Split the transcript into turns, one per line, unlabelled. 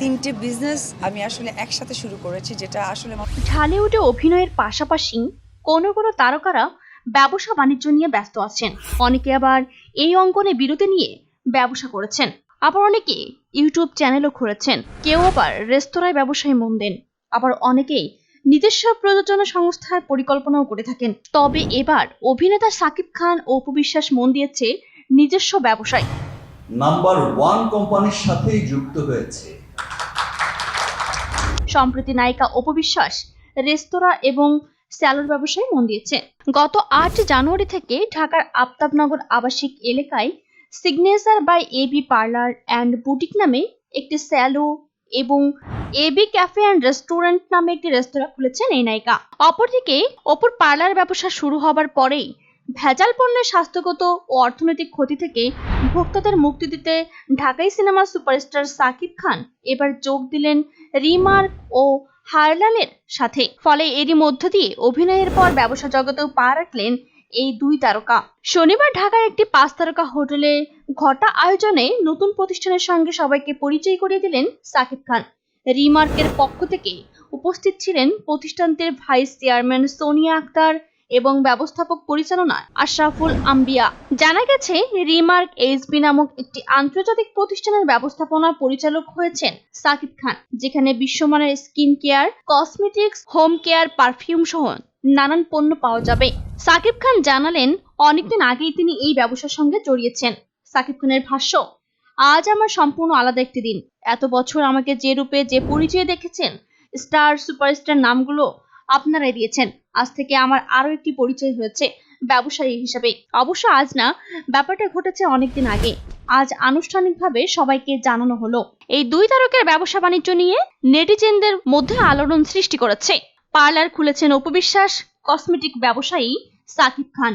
তিনটে বিজনেস আমি আসলে একসাথে শুরু করেছি যেটা আসলে
ঢালিউডে অভিনয়ের পাশাপাশি কোনো কোনো তারকারা ব্যবসা বাণিজ্য নিয়ে ব্যস্ত আছেন। অনেকে আবার এই অঙ্গনে বিরতি নিয়ে ব্যবসা করেছেন। আবার অনেকে ইউটিউব চ্যানেলও খুলেছেন। কেউ আবার রেস্তোরাঁয় ব্যবসায় মন দেন। আবার অনেকেই নিজস্ব প্রযোজনা সংস্থার পরিকল্পনাও করে থাকেন। তবে এবার অভিনেতা সাকিব খান ও উপবিশ্বাস মন দিয়েছে নিজস্ব ব্যবসায়।
নাম্বার ওয়ান কোম্পানির সাথেই যুক্ত হয়েছে।
সম্প্রতি নায়িকা অপবিশ্বাস রেস্তোরাঁ এবং স্যালোর ব্যবসায় মন দিয়েছে। গত আট জানুয়ারি থেকে ঢাকার আফতাবনগর আবাসিক এলাকায় signature by AB parlour and boutique নামে একটি স্যালো এবং এবি ক্যাফে অ্যান্ড রেস্টুরেন্ট নামে একটি রেস্তোরাঁ খুলেছেন এই নায়িকা। অপরদিকে, অপর পার্লার ব্যবসা শুরু হবার পরেই ভেজাল পণ্যের স্বাস্থ্যগত ও অর্থনৈতিক ক্ষতি থেকে ভোক্তাদের মুক্তি দিতে ঢাকাই সিনেমার সুপারস্টার সাকিব খান এবার যোগ দিলেন রিমার্ক ও হারলালের সাথে। ফলে এরই মধ্য দিয়ে অভিনয়ের পর ব্যবসা জগতেও পা রাখলেন এই দুই তারকা। শনিবার ঢাকায় একটি পাঁচ তারকা হোটেলে ঘটা আয়োজনে নতুন প্রতিষ্ঠানের সঙ্গে সবাইকে পরিচয় করিয়ে দিলেন সাকিব খান। রিমার্কের পক্ষ থেকে উপস্থিত ছিলেন প্রতিষ্ঠানটির ভাইস চেয়ারম্যান সোনিয়া আক্তার এবং ব্যবস্থাপক পরিচালনা আশরাফুল আম্বিয়া। জানা গেছে, রিমার্ক এইচবি নামক একটি আন্তর্জাতিক প্রতিষ্ঠানের ব্যবস্থাপনা পরিচালক হয়েছেন সাকিব খান, যেখানে বিশ্বমানের skin care, cosmetics, home care, perfume সহ নানান পণ্য পাওয়া যাবে। সাকিব খান জানালেন, অনেকদিন আগেই তিনি এই ব্যবসার সঙ্গে জড়িয়েছেন। সাকিব খানের ভাষ্য, আজ আমার সম্পূর্ণ আলাদা একটি দিন। এত বছর আমাকে যে রূপে যে পরিচয় দেখেছেন, স্টার সুপারস্টার নামগুলো আপনারাই দিয়েছেন। আজ থেকে আমার আরও একটি পরিচয় হয়েছে ব্যবসায়ী হিসেবে অবশ্য আজ না, ব্যাপারটা ঘটেছে অনেকদিন আগে। আজ আনুষ্ঠানিকভাবে সবাইকে জানানো হলো। এই দুই তারকের ব্যবসা বাণিজ্য নিয়ে নেটিজেনদের মধ্যে আলোড়ন সৃষ্টি করেছে। পার্লার খুলেছেন উপবিশ্বাস কসমেটিক ব্যবসায়ী সাকিব খান।